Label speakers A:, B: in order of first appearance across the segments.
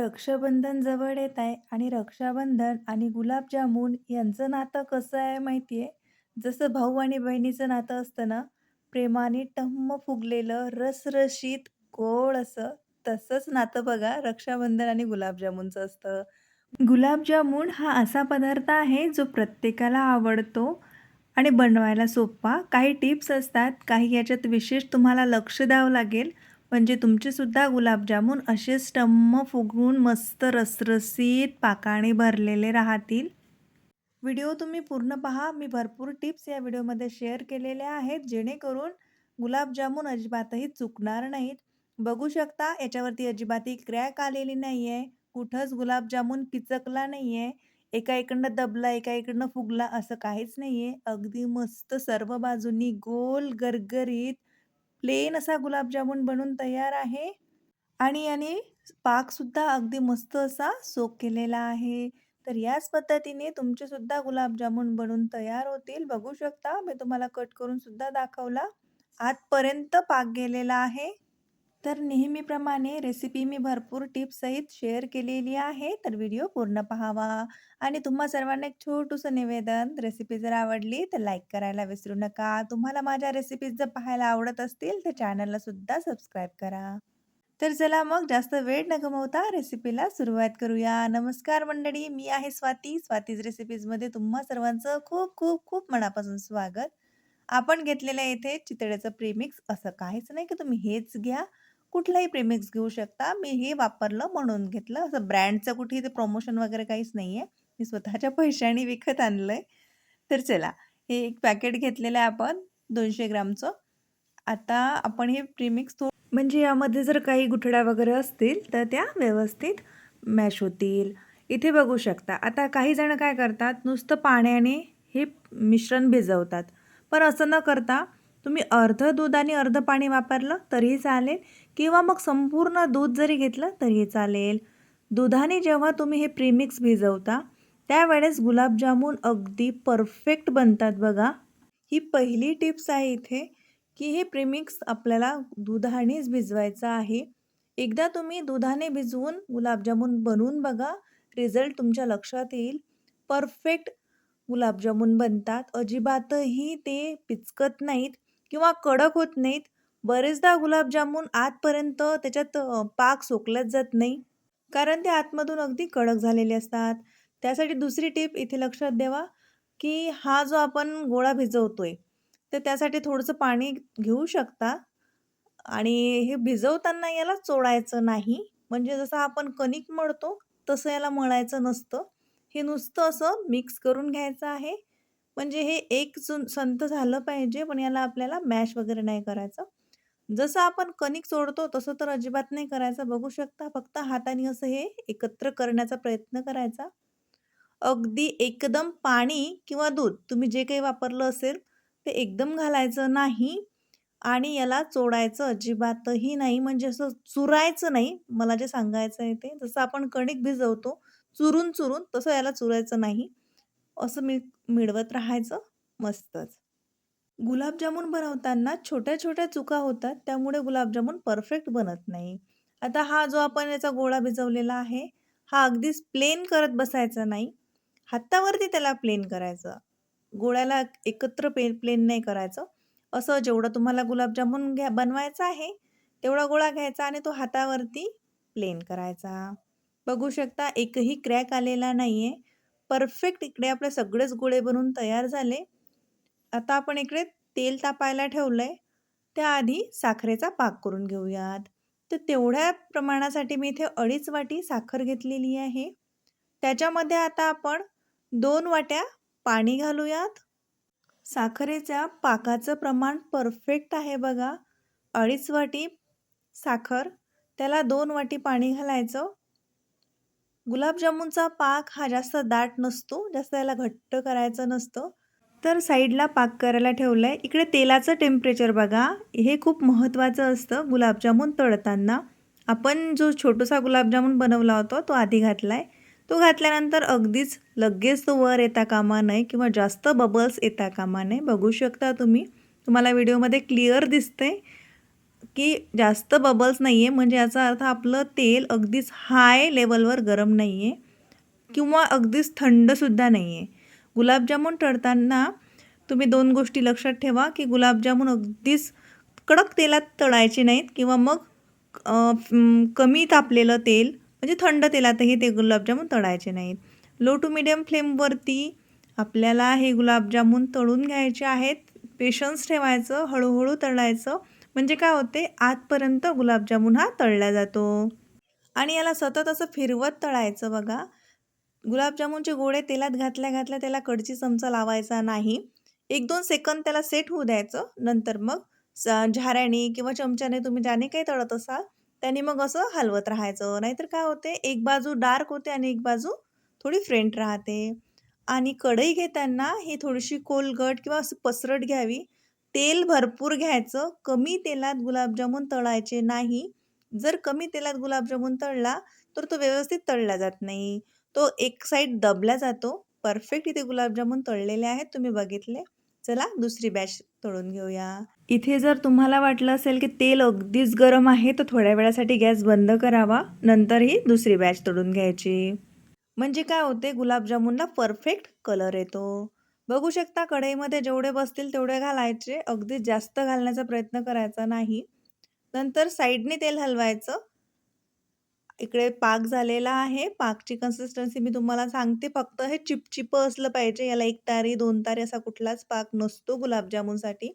A: रक्षाबंधन जवळ येत आहे आणि रक्षाबंधन आणि गुलाबजामुन यांचं नातं कसं आहे माहिती आहे? जसं भाऊ आणि बहिणीचं नातं असतं ना, प्रेमाने टम्म फुगलेलं, रसरशीत, गोड असं, तसंच नातं बघा रक्षाबंधन आणि गुलाबजामुनचं असतं. गुलाबजामुन हा असा पदार्थ आहे जो प्रत्येकाला आवडतो आणि बनवायला सोपा. काही टिप्स असतात, काही याच्यात विशेष तुम्हाला लक्ष द्यावं लागेल. म्हणजे तुमचेसुद्धा गुलाबजामुन असे स्टम्म फुगून मस्त रसरसीत पाकाने भरलेले राहतील. व्हिडिओ तुम्ही पूर्ण पहा. मी भरपूर टिप्स या व्हिडिओमध्ये शेअर केलेल्या आहेत, जेणेकरून गुलाबजामुन अजिबातही चुकणार नाहीत. बघू शकता याच्यावरती अजिबातही क्रॅक आलेली नाही आहे. कुठंच गुलाबजामुन पिचकला नाही आहे. एका इकडनं दबला, एका इकडनं फुगला असं काहीच नाही आहे. अगदी मस्त सर्व बाजूंनी गोल गरगरीत प्लेन असा गुलाबजामुन बनून तयार आहे आणि याने पाकसुद्धा अगदी मस्त असा सोक केलेला आहे. तर याच पद्धतीने तुमचेसुद्धा गुलाबजामुन बनून तयार होतील. बघू शकता मी तुम्हाला कट करून सुद्धा दाखवला. आतपर्यंत पाक गेलेला आहे. तर नेहमीप्रमाणे रेसिपी मी भरपूर टिप्ससहित शेअर केलेली आहे. तर व्हिडिओ पूर्ण पाहावा आणि तुम्हा सर्वांना एक छोटूसं निवेदन, रेसिपी जर आवडली तर लाईक करायला विसरू नका. तुम्हाला माझ्या रेसिपीज जर पाहायला आवडत असतील तर चॅनलला सुद्धा सबस्क्राईब करा. तर चला मग जास्त वेळ न गमवता रेसिपीला सुरुवात करूया. नमस्कार मंडळी, मी आहे स्वाती. स्वातीज रेसिपीजमध्ये तुम्हा सर्वांचं खूप खूप खूप मनापासून स्वागत. आपण घेतलेलं इथे चितळेचं प्रेमिक्स. असं काहीच नाही की तुम्ही हेच घ्या, कुठलाही प्रेमिक्स घेऊ शकता. मी हे वापरलं म्हणून घेतलं. असं ब्रँडचं कुठे ते प्रमोशन वगैरे काहीच नाही आहे. मी स्वतःच्या पैशाने विकत आणलं आहे तर चला, हे एक पॅकेट घेतलेलं आहे आपण दोनशे ग्रामचं. आता आपण हे प्रीमिक्स थो म्हणजे यामध्ये जर काही गुठड्या वगैरे असतील तर त्या व्यवस्थित मॅश होतील. इथे बघू शकता. आता काही जण काय करतात, नुसतं पाण्याने हे मिश्रण भिजवतात. पण असं न करता तुम्ही अर्धं दूध आणि अर्धं पाणी वापरलं तरीही चालेल किंवा मग संपूर्ण दूध जरी घेतलं तरीही चालेल. दुधाने जेव्हा तुम्ही हे प्रीमिक्स भिजवता, त्यावेळेस गुलाबजामून अगदी परफेक्ट बनतात बघा. ही पहिली टिप्स आहे इथे, की हे प्रीमिक्स आपल्याला दुधानेच भिजवायचं आहे. एकदा तुम्ही दुधाने भिजवून गुलाबजामून बनवून बघा. रिझल्ट तुमच्या लक्षात येईल. परफेक्ट गुलाबजामून बनतात. अजिबातही ते पिचकत नाहीत किंवा कडक होत नाहीत. बरेचदा गुलाबजामुन आतपर्यंत त्याच्यात पाक सोकलाच जात नाही. कारण ते आतमधून अगदी कडक झालेले असतात. त्यासाठी दुसरी टिप इथे लक्षात द्यावा की हा जो आपण गोळा भिजवतोय, तर त्यासाठी थोडंसं पाणी घेऊ शकता आणि हे भिजवताना याला चोळायचं नाही. म्हणजे जसं आपण कणिक मळतो तसं याला मळायचं नसतं. हे नुसतं असं मिक्स करून घ्यायचं आहे. म्हणजे हे एक सुन संथ झालं पाहिजे, पण याला आपल्याला मॅश वगैरे नाही करायचं. जसं आपण कणिक चोडतो तसं तर अजिबात नाही करायचं. बघू शकता फक्त हाताने असं हे एकत्र करण्याचा प्रयत्न करायचा. अगदी एकदम पाणी किंवा दूध तुम्ही जे काही वापरलं असेल ते एकदम घालायचं नाही आणि याला चोडायचं अजिबातही नाही. म्हणजे असं चुरायचं नाही. मला जे सांगायचं आहे ते. जसं आपण कणिक भिजवतो चुरून-चुरून, तसं याला चुरायचं नाही. असं मी मिळवत राहायचं मस्तच. गुलाबजामुन बनवताना छोट्या-छोट्या चुका होतात. त्यामुळे गुलाबजामुन परफेक्ट बनत नाही. आता हा जो आपण याचा गोळा भिजवलेला आहे, हा अगदीच प्लेन करत बसायचा नाही. हातावरती त्याला प्लेन करायचं. गोळ्याला एकत्र पे प्लेन नाही करायचं. असं जेवढं तुम्हाला गुलाबजामुन घ्या बनवायचा आहे, तेवढा गोळा घ्यायचा आणि तो हातावरती प्लेन करायचा. बघू शकता एकही क्रॅक आलेला नाही आहे. परफेक्ट इकडे आपले सगळेच गोळे बनवून तयार झाले. आता आपण इकडे तेल तापायला ठेवलं आहे त्याआधी साखरेचा पाक करून घेऊयात. तर तेवढ्या प्रमाणासाठी मी इथे 2.5 वाटी साखर घेतलेली आहे. त्याच्यामध्ये आता आपण दोन वाट्या पाणी घालूयात. साखरेच्या पाकाचं प्रमाण परफेक्ट आहे बघा. 2.5 वाटी साखर, त्याला दोन वाटी पाणी घालायचं. गुलाबजामुनचा पाक हा जास्त दाट नसतो. जास्त याला घट्ट करायचं नसतं. तर साईडला पाक करायला ठेवलं आहे इकडे तेलाचं टेम्परेचर बघा. हे खूप महत्त्वाचं असतं गुलाबजामुन तळताना. आपण जो छोटासा गुलाबजामुन बनवला होता तो आधी घातला आहे तो घातल्यानंतर अगदीच लगेच तो वर येता कामा नये किंवा जास्त बबल्स येता कामा नये. बघू शकता तुम्ही. तुम्हाला व्हिडिओमध्ये क्लिअर दिसते की जास्त बबल्स नाही आहे म्हणजे याचा अर्थ आपलं तेल अगदीच हाय लेवलवर गरम नाही आहे किंवा अगदीच थंडसुद्धा नाही आहे गुलाबजामून तळताना तुम्ही दोन गोष्टी लक्षात ठेवा की गुलाबजामून अगदीच कडक तेलात तळायचे नाहीत किंवा मग कमी तापलेलं तेल म्हणजे थंड तेलातही ते गुलाबजामून तळायचे नाहीत. लो टू मिडियम फ्लेमवरती आपल्याला हे गुलाबजामून तळून घ्यायचे आहेत. पेशन्स ठेवायचं हळूहळू तळायचं. म्हणजे काय होते? आतपर्यंत गुलाबजामुन हा तळला जातो. आणि याला सतत असं फिरवत तळायचं बघा. गुलाबजामुनचे गोळे तेलात घातल्या घातल्या त्याला कडची चमचा लावायचा नाही. एक दोन सेकंद त्याला सेट होऊ द्यायचं. नंतर मग झाऱ्याने किंवा चमच्याने तुम्ही ज्याने काही तळत असाल त्याने मग असं हलवत राहायचं. नाहीतर काय होते? एक बाजू डार्क होते आणि एक बाजू थोडी फ्रेंट राहते. आणि कढई घेताना ही थोडीशी कोलगट किंवा असं पसरट घ्यावी. तेल भरपूर घ्यायचं. कमी तेलात गुलाबजामुन तळायचे नाही. जर कमी तेलात गुलाबजामुन तळला तर तो व्यवस्थित तळला जात नाही. तो एक साईड दबला जातो. परफेक्ट इथे गुलाबजामुन तळलेले आहेत. तुम्ही बघितले. चला दुसरी बॅच तळून घेऊया. इथे जर तुम्हाला वाटलं असेल की तेल अगदीच गरम आहे तर थोड्या वेळासाठी गॅस बंद करावा. नंतर ही दुसरी बॅच तळून घ्यायची. म्हणजे काय होते? गुलाबजामुनला परफेक्ट कलर येतो. बघू शकता कढईमध्ये जेवढे बसतील तेवढे घालायचे. अगदी जास्त घालण्याचा प्रयत्न करायचा नाही. नंतर साईडने तेल हलवायचं. इकडे पाक झालेला आहे. पाकची कन्सिस्टन्सी मी तुम्हाला सांगते. फक्त हे चिपचिपं असलं पाहिजे. याला एक तारी दोन तारी असा कुठलाच पाक नसतो गुलाबजामुनसाठी.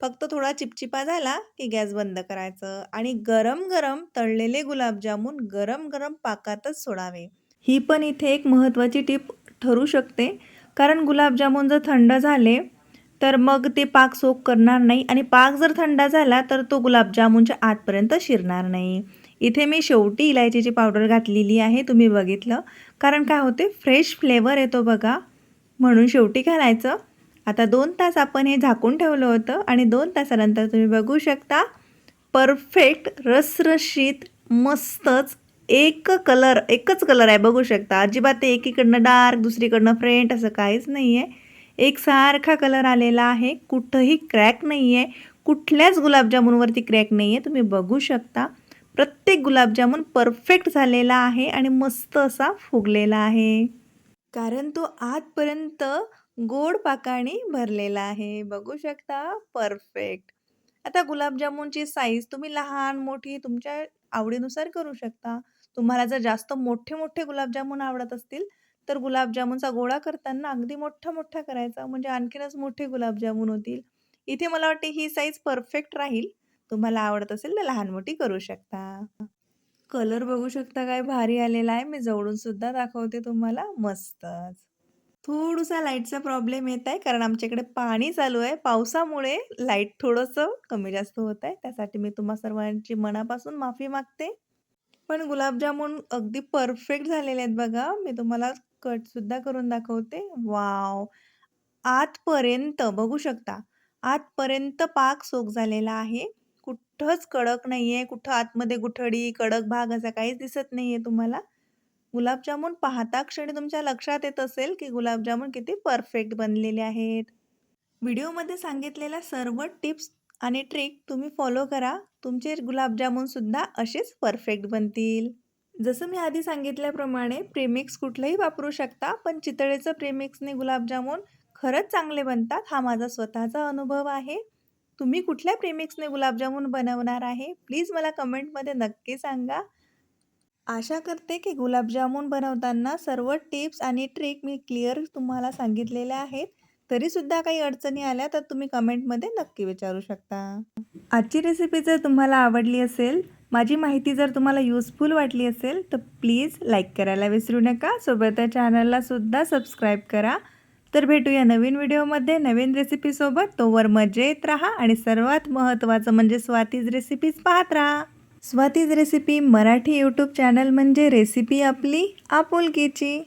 A: फक्त थोडा चिपचिपा झाला की गॅस बंद करायचं. आणि गरम गरम तळलेले गुलाबजामुन गरम गरम पाकातच सोडावे. ही पण इथे एक महत्त्वाची टीप ठरू शकते. कारण गुलाबजामुन जर थंड झाले तर मग ते पाक सोक करणार नाही. आणि पाक जर थंड झाला तर तो गुलाबजामुनच्या आतपर्यंत शिरणार नाही. इथे मी शेवटी इलायचीची पावडर घातलेली आहे तुम्ही बघितलं. कारण काय होते? फ्रेश फ्लेवर येतो बघा. म्हणून शेवटी घालायचं. आता दोन तास आपण हे झाकून ठेवलं होतं आणि दोन तासानंतर तुम्ही बघू शकता परफेक्ट रसरशीत मस्तच एक कलर एकच कलर आहे बघू शकता. अजिबात ते एकीकडनं डार्क दुसरीकडनं फ्रेंट असं काहीच नाही आहे एकसारखा कलर आलेला आहे. कुठंही क्रॅक नाही आहे कुठल्याच गुलाबजामुनवरती क्रॅक नाही आहे तुम्ही बघू शकता. प्रत्येक गुलाबजामुन परफेक्ट झालेला आहे आणि मस्त असा फुगलेला आहे. कारण तो आजपर्यंत गोड पाकाने भरलेला आहे. बघू शकता. परफेक्ट आता गुलाबजामुनची साईज तुम्ही लहान मोठी तुमच्या आवडीनुसार करू शकता. तुम्हाला जर जास्त मोठे मोठे गुलाबजामुन आवडत असतील तर गुलाबजामुनचा गोळा करताना अगदी मोठा मोठा करायचा. म्हणजे आणखीनच मोठे गुलाबजामुन होतील. इथे मला वाटते ही साईज परफेक्ट राहील. तुम्हाला आवडत असेल तर लहान मोठी करू शकता. कलर बघू शकता काय भारी आलेला आहे. मी जवळून सुद्धा दाखवते तुम्हाला. मस्तच. थोडासा लाईटचा प्रॉब्लेम येत आहे कारण आमच्याकडे पाणी चालू आहे. पावसामुळे लाइट थोडंसं कमी जास्त होत आहे. त्यासाठी मी तुम्हा सर्वांची मनापासून माफी मागते. पण गुलाबजामुन अगदी परफेक्ट झालेले आहेत बघा. मी तुम्हाला कटसुद्धा करून दाखवते. वाव! आतपर्यंत बघू शकता. आतपर्यंत पाक सोक झालेला आहे. कुठंच कडक नाही आहे कुठं आतमध्ये गुठडी कडक भाग असा काहीच दिसत नाही आहे तुम्हाला. गुलाबजामुन पाहता क्षणी तुमच्या लक्षात येत असेल की गुलाबजामुन किती परफेक्ट बनलेले आहेत. व्हिडिओमध्ये सांगितलेल्या सर्व टिप्स आणि ट्रिक तुम्ही फॉलो करा. तुमचे गुलाबजामुनसुद्धा असेच परफेक्ट बनतील. जसं मी आधी सांगितल्याप्रमाणे प्रेमिक्स कुठलंही वापरू शकता पण चितळेचं प्रेमिक्सने गुलाबजामुन खरंच चांगले बनतात हा माझा स्वतःचा अनुभव आहे. तुम्ही कुठल्या प्रेमिक्सने गुलाबजामुन बनवणार आहे प्लीज मला कमेंटमध्ये नक्की सांगा. आशा करते की गुलाबजामुन बनवताना सर्व टिप्स आणि ट्रिक मी क्लिअर तुम्हाला सांगितलेल्या आहेत. तरीसुद्धा काही अडचणी आल्या तर तुम्ही कमेंटमध्ये नक्की विचारू शकता. आजची रेसिपी जर तुम्हाला आवडली असेल माझी माहिती जर तुम्हाला युजफुल वाटली असेल तर प्लीज लाईक करायला विसरू नका. सोबत चॅनलला सुद्धा सबस्क्राईब करा. तर भेटूया नवीन व्हिडिओमध्ये नवीन रेसिपीसोबत तोवर मजेत राहा आणि सर्वात महत्त्वाचं म्हणजे स्वातीज रेसिपीज पाहत राहा. Swati's recipe Marathi YouTube channel म्हणजे रेसिपी आपली आपुलकीची.